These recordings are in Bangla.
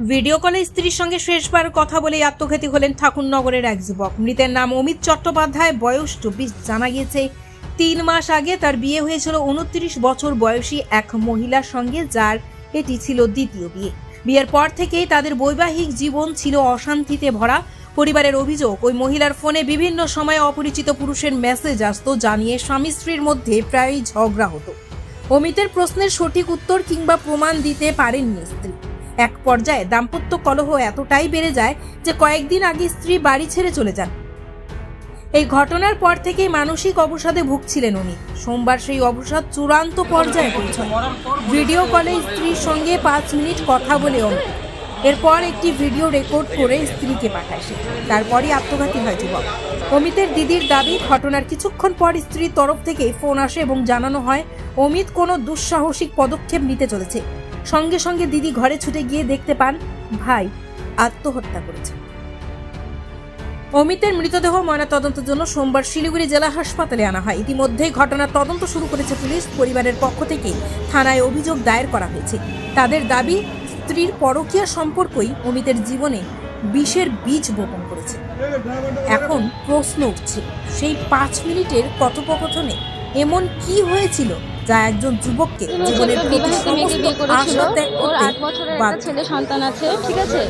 ভিডিও কলে স্ত্রীর সঙ্গে শেষবার কথা বলে আত্মঘাতী হলেন ঠাকুরনগরের এক যুবক। মৃতের নাম অমিত চট্টোপাধ্যায়, বয়স চব্বিশ। জানা গিয়েছে, তিন মাস আগে তার বিয়ে হয়েছিল উনত্রিশ বছর বয়সী এক মহিলার সঙ্গে, যার এটি ছিল দ্বিতীয় বিয়ে। বিয়ের পর থেকেই তাদের বৈবাহিক জীবন ছিল অশান্তিতে ভরা। পরিবারের অভিযোগ, ওই মহিলার ফোনে বিভিন্ন সময়ে অপরিচিত পুরুষের মেসেজ আসতো, জানিয়ে স্বামী স্ত্রীর মধ্যে প্রায়ই ঝগড়া হতো। অমিতের প্রশ্নের সঠিক উত্তর কিংবা প্রমাণ দিতে পারেননি স্ত্রী। এক পর্যায়ে দাম্পত্য কলহ এতটাই বেড়ে যায় যে কয়েকদিন আগে স্ত্রী বাড়ি ছেড়ে চলে যান। এই ঘটনার পর থেকেই মানসিক অবসাদে ভুগছিলেন উনি। সোমবার সেই অবসাদ চূড়ান্ত পর্যায়ে পৌঁছায়। ভিডিও কলে স্ত্রীর সঙ্গে পাঁচ মিনিট কথা বলে অমিত এরপর একটি ভিডিও রেকর্ড করে স্ত্রীকে পাঠায় সে। তারপরই আত্মঘাতী হয় যুবক। অমিতের দিদির দাবি, ঘটনার কিছুক্ষণ পর স্ত্রীর তরফ থেকে ফোন আসে এবং জানানো হয়, অমিত কোনো দুঃসাহসিক পদক্ষেপ নিতে চলেছে। সঙ্গে সঙ্গে দিদি ঘরে ছুটে গিয়ে দেখতে পান, ভাই আত্মহত্যা করেছে। অমিতের মৃতদেহ ময়নাতদন্তের জন্য সোমবার শিলিগুড়ি জেলা হাসপাতালে আনা হয়। ইতিমধ্যেই ঘটনার তদন্ত শুরু করেছে পুলিশ। পরিবারের পক্ষ থেকে থানায় অভিযোগ দায়ের করা হয়েছে। তাদের দাবি, স্ত্রীর পরকীয়া সম্পর্কই অমিতের জীবনে বিষের বীজ বপন করেছে। এখন প্রশ্ন উঠছে, সেই পাঁচ মিনিটের কথোপকথনে এমন কি হয়েছিল যা একজন যুবককে জীবনের আট বছরের একটা ছেলে সন্তান আছে ঠিক আছে?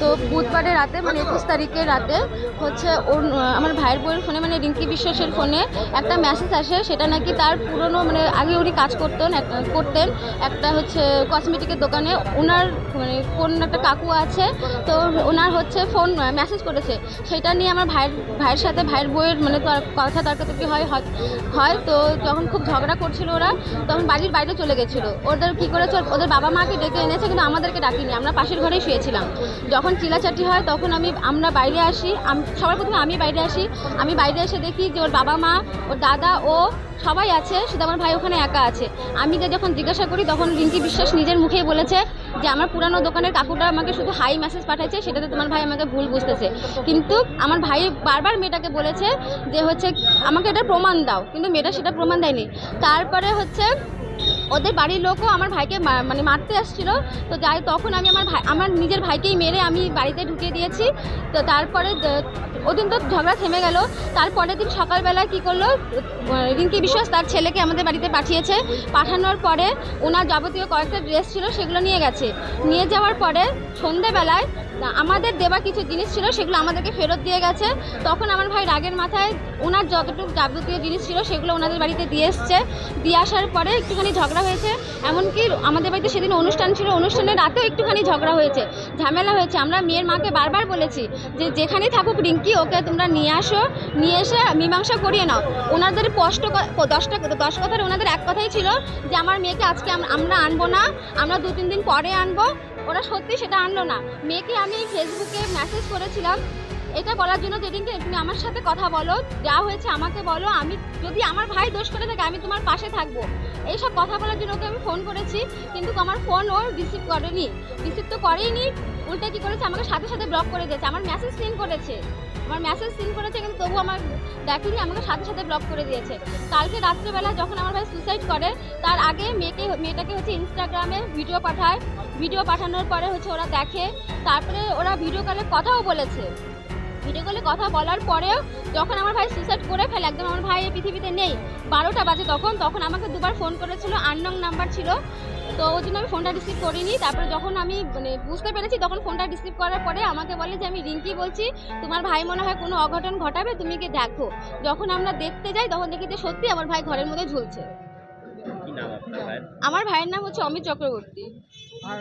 তো বুধবারে রাতে মানে একুশ তারিখে রাতে হচ্ছে ওর আমার ভাইয়ের বউয়ের ফোনে মানে রিঙ্কি বিশ্বাসের ফোনে একটা মেসেজ আসে সেটা নাকি তার পুরনো মানে আগে উনি কাজ করতেন করতেন একটা হচ্ছে কসমেটিকের দোকানে। ওনার মানে কোন একটা কাকু আছে তো ওনার হচ্ছে ফোন মেসেজ করেছে। সেটা নিয়ে আমার ভাইয়ের ভাইয়ের সাথে ভাইয়ের বউয়ের মানে তর- কথা তর্কাতর্কি হয় হয়- হয়। তো যখন খুব ঝগড়া করছিল ওরা তখন বাড়ির বাইরে চলে গেছিল। ওদের কী করে ওদের বাবা মাকে ডেকে এনেছে, কিন্তু আমাদেরকে ডাকিনি। আমরা পাশের ঘরেই শুয়েছিলাম। যখন চিলাচাটি হয়, তখন আমি, আমরা বাইরে আসি সবার প্রথমে আমি বাইরে আসি। আমি বাইরে এসে দেখি যে ওর বাবা মা, ওর দাদা, ও সবাই আছে, শুধু আমার ভাই ওখানে একা আছে। আমি যখন জিজ্ঞাসা করি, তখন রিঙ্কি বিশ্বাস নিজের মুখেই বলেছে যে আমার পুরানো দোকানের কাকুটা আমাকে শুধু হাই মেসেজ পাঠাচ্ছে সেটাতে তোমার ভাই আমাকে ভুল বুঝতেছে। কিন্তু আমার ভাই বারবার মেয়েটাকে বলেছে যে হচ্ছে, আমাকে এটা প্রমাণ দাও। কিন্তু মেয়েটা সেটা প্রমাণ দেয়নি। তারপরে হচ্ছে ওদের বাড়ির লোকও আমার ভাইকে মানে মারতে আসছিল। তো যাই, তখন আমি আমার ভাই আমার নিজের ভাইকেই মেরে আমি বাড়িতে ঢুকিয়ে দিয়েছি। তো তারপরে ওদিন তো ঝগড়া থেমে গেল। তারপরের দিন সকালবেলা কি করল? রিঙ্কি বিশ্বাস তার ছেলেকে আমাদের বাড়িতে পাঠিয়েছে। পাঠানোর পরে ওনার যাবতীয় কয়েকটা ড্রেস ছিল সেগুলো নিয়ে গেছে। নিয়ে যাওয়ার পরে সন্ধেবেলায় আমাদের দেওয়া কিছু জিনিস ছিল, সেগুলো আমাদেরকে ফেরত দিয়ে গেছে। তখন আমার ভাই রাগের মাথায় ওনার যতটুকু যাবতীয় জিনিস ছিল, সেগুলো ওনাদের বাড়িতে দিয়ে এসছে। দিয়ে আসার পরে একটুখানি ঝগড়া হয়েছে। এমনকি আমাদের বাড়িতে সেদিন অনুষ্ঠান ছিল। অনুষ্ঠানের রাতেও একটুখানি ঝগড়া হয়েছে। ঝামেলা হয়েছে। আমরা মেয়ের মাকে বারবার বলেছি যে যেখানেই থাকুক রিঙ্কি, ওকে তোমরা নিয়ে আসো। নিয়ে এসে মীমাংসা করিয়ে নাও। ওনাদের স্পষ্ট দশটা, দশ কথার ওনাদের এক কথাই ছিল যে আমার মেয়েকে আজকে আমরা আনব না। আমরা দু তিন দিন পরে আনব। ওরা সত্যি সেটা আনলো না। মেয়েকে আমি ফেসবুকে মেসেজ করেছিলাম এটা বলার জন্য যেদিনকে তুমি আমার সাথে কথা বলো, যা হয়েছে আমাকে বলো, আমি যদি আমার ভাই দোষ করে থাকে, আমি তোমার পাশে থাকব। এইসব কথা বলার জন্য ওকে আমি ফোন করেছি, কিন্তু আমার ফোন ও রিসিভ করেনি। রিসিভ তো করেইনি, উল্টে কী করেছে? আমাকে সাথে সাথে ব্লক করে দিয়েছে। আমার মেসেজ সিন করেছে। আমার মেসেজ সিন করেছে, কিন্তু তবু আমার দেখেনি, আমাকে সাথে সাথে ব্লক করে দিয়েছে। কালকে রাত্রেবেলা যখন আমার ভাই সুসাইড করে, তার আগে মেয়েকে, মেয়েটাকে হচ্ছে ইনস্টাগ্রামে ভিডিও পাঠায়। ভিডিও পাঠানোর পরে হচ্ছে ওরা দেখে, তারপরে ওরা ভিডিও কলে কথাও বলেছে। ভিডিও কলে কথা বলার পরেও যখন আমার ভাই সুসাইড করে ফেলে একদম আমার ভাই এই পৃথিবীতে নেই বারোটা বাজে তখন তখন আমাকে দুবার ফোন করেছিল আননং নাম্বার ছিল। তো ওই জন্য আমি ফোনটা রিসিভ করিনি। তারপরে যখন আমি মানে বুঝতে পেরেছি তখন ফোনটা রিসিভ করার পরে আমাকে বলে যে আমি রিঙ্কি বলছি তোমার ভাই মনে হয় কোনো অঘটন ঘটাবে তুমি কি দেখো। যখন আমরা দেখতে যাই তখন দেখি যে সত্যি আমার ভাই ঘরের মধ্যে ঝুলছে। কি নাম আপনার ভাইয়ের? আমার ভাইয়ের নাম হচ্ছে অমিত চক্রবর্তী। আর